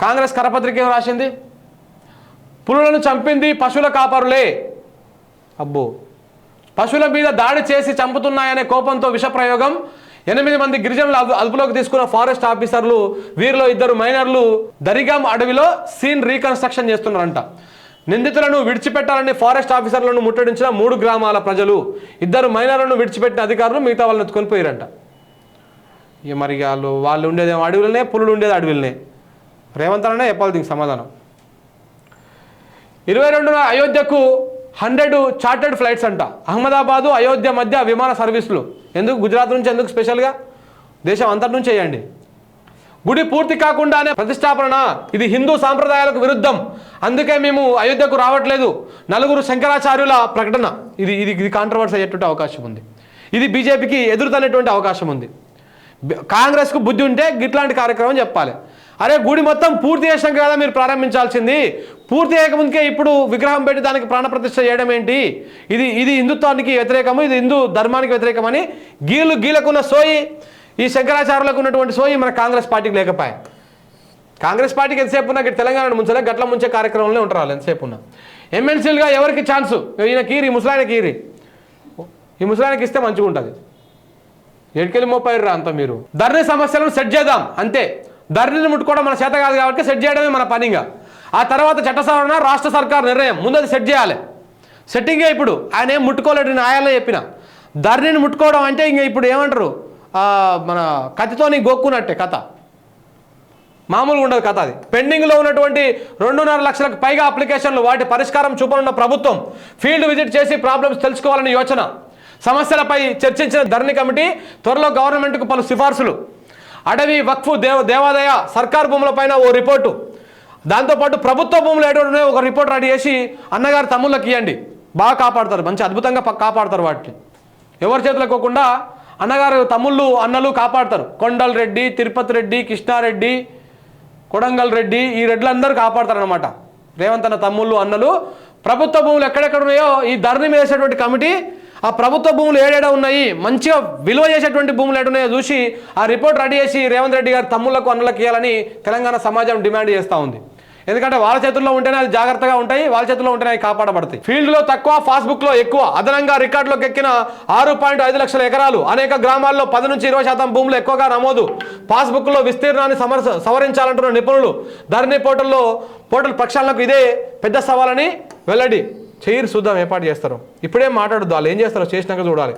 కాంగ్రెస్ కరపత్రిక ఏం రాసింది? పులులను చంపింది పశువుల కాపరులే. అబ్బో. పశువుల మీద దాడి చేసి చంపుతున్నాయనే కోపంతో విషప్రయోగం ఎనిమిది మంది గిరిజనులు అదుపులోకి తీసుకున్న ఫారెస్ట్ ఆఫీసర్లు వీరిలో ఇద్దరు మైనర్లు దరిగాం అడవిలో సీన్ రీకన్స్ట్రక్షన్ చేస్తున్నారంట. నిందితులను విడిచిపెట్టాలని ఫారెస్ట్ ఆఫీసర్లను ముట్టడించిన మూడు గ్రామాల ప్రజలు. ఇద్దరు మైనర్లను విడిచిపెట్టిన అధికారులు మిగతా వాళ్ళని ఎత్తుకొని పోయారంట. ఇక మరి వాళ్ళు వాళ్ళు ఉండేది అడవులనే పులులు ఉండేది అడవులనే. రేవంత్ అనే చెప్పాలి దీనికి సమాధానం. ఇరవై రెండున అయోధ్యకు హండ్రెడ్ చార్టర్డ్ ఫ్లైట్స్ అంట. అహ్మదాబాదు అయోధ్య మధ్య విమాన సర్వీసులు. ఎందుకు? గుజరాత్ నుంచి ఎందుకు స్పెషల్గా? దేశం అంతటి నుంచి చేయండి. గుడి పూర్తి కాకుండానే ప్రతిష్టాపన. ఇది హిందూ సాంప్రదాయాలకు విరుద్ధం. అందుకే మేము అయోధ్యకు రావట్లేదు. నలుగురు శంకరాచార్యుల ప్రకటన. ఇది ఇది ఇది కాంట్రవర్సీ అయ్యేటువంటి అవకాశం ఉంది. ఇది బీజేపీకి ఎదురుతనేటువంటి అవకాశం ఉంది. కాంగ్రెస్కు బుద్ధి ఉంటే గిట్లాంటి కార్యక్రమం చెప్పాలి. అరే గుడి మొత్తం పూర్తి చేసినాం కదా మీరు ప్రారంభించాల్సింది. పూర్తి చేయకముందుకే ఇప్పుడు విగ్రహం పెట్టి దానికి ప్రాణప్రతిష్ఠ చేయడం ఏంటి? ఇది ఇది హిందుత్వానికి వ్యతిరేకము ఇది హిందూ ధర్మానికి వ్యతిరేకమని గీలు గీలకున్న సోయి ఈ శంకరాచార్యులకు ఉన్నటువంటి సోయి మన కాంగ్రెస్ పార్టీకి లేకపోయా. కాంగ్రెస్ పార్టీకి ఎంతసేపు ఉన్నా ఇక్కడ తెలంగాణ ముంచలే గట్ల ముంచే కార్యక్రమంలో ఉంటారు వాళ్ళు ఎంతసేపు ఉన్నా. ఎమ్మెల్సీలుగా ఎవరికి ఛాన్సు? ఈయన కీరి ముసలాయన కీరి. ఈ ముసలాయనకి ఇస్తే మంచిగా ఉంటుంది ఎడికెళ్ళి మోపాయిర్రా అంతా మీరు. ధరణి సమస్యలను సెట్ చేద్దాం అంతే. ధరణిని ముట్టుకోవడం మన చేత కాదు కాబట్టి సెట్ చేయడమే మన పనిగా ఆ తర్వాత చట్ట సవరణ రాష్ట్ర సర్కార్ నిర్ణయం. ముందు అది సెట్ చేయాలి. సెట్టింగే ఇప్పుడు. ఆయన ఏం ముట్టుకోలేడు నేను చెప్పిన. ధరణిని ముట్టుకోవడం అంటే ఇంక ఇప్పుడు ఏమంటారు? మన కథతోని గోక్కున్నట్టే కథ. మామూలుగా ఉండదు కథ అది. పెండింగ్లో ఉన్నటువంటి రెండున్నర లక్షలకు పైగా అప్లికేషన్లు వాటి పరిష్కారం చూపనున్న ప్రభుత్వం ఫీల్డ్ విజిట్ చేసి ప్రాబ్లమ్స్ తెలుసుకోవాలని యోచన. సమస్యలపై చర్చించిన ధరణి కమిటీ త్వరలో గవర్నమెంట్కు పలు సిఫార్సులు. అడవి వక్ఫ్ దేవ దేవాదాయ సర్కార్ భూములపైన ఓ రిపోర్టు. దాంతోపాటు ప్రభుత్వ భూములు ఏడు ఒక రిపోర్ట్ రెడీ చేసి అన్నగారు తమ్ముళ్ళకి ఇవ్వండి బాగా కాపాడతారు మంచి అద్భుతంగా కాపాడతారు వాటిని. ఎవరి చేతులకు పోకుండా అన్నగారు తమ్ముళ్ళు అన్నలు కాపాడతారు. కొండల్ రెడ్డి తిరుపతి రెడ్డి కృష్ణారెడ్డి కొడంగల్ రెడ్డి ఈ రెడ్లందరూ కాపాడతారనమాట రేవంత్ అన్న తమ్ముళ్ళు అన్నలు. ప్రభుత్వ భూములు ఎక్కడెక్కడ ఉన్నాయో ఈ ధరణి మీద వేసేటువంటి కమిటీ ఆ ప్రభుత్వ భూములు ఏడేడా ఉన్నాయి? మంచిగా విలువ చేసేటువంటి భూములు ఏడున్నాయో చూసి ఆ రిపోర్ట్ రెడీ చేసి రేవంత్ రెడ్డి గారు తమ్ముళ్ళకు అన్నలకు ఇవ్వాలని తెలంగాణ సమాజం డిమాండ్ చేస్తూ ఉంది. ఎందుకంటే వాళ్ళ చేతుల్లో ఉంటేనే అది జాగ్రత్తగా ఉంటాయి వాళ్ళ చేతుల్లో ఉంటేనే అవి కాపాడబడతాయి. ఫీల్డ్లో తక్కువ ఫాస్బుక్లో ఎక్కువ అదనంగా రికార్డులోకి ఎక్కిన ఆరు పాయింట్ ఐదు లక్షల ఎకరాలు అనేక గ్రామాల్లో పది నుంచి ఇరవై శాతం భూములు ఎక్కువగా నమోదు. పాస్బుక్లో విస్తీర్ణాన్ని సమర సవరించాలంటున్న నిపుణులు ధరణి పోర్టల్లో పోర్టల్ ప్రక్షాళనకు ఇదే పెద్ద సవాలని వెల్లడి. చైర్ చూద్దాం ఏర్పాటు చేస్తారు. ఇప్పుడే మాట్లాడద్దు వాళ్ళు ఏం చేస్తారో చేసినాక చూడాలి.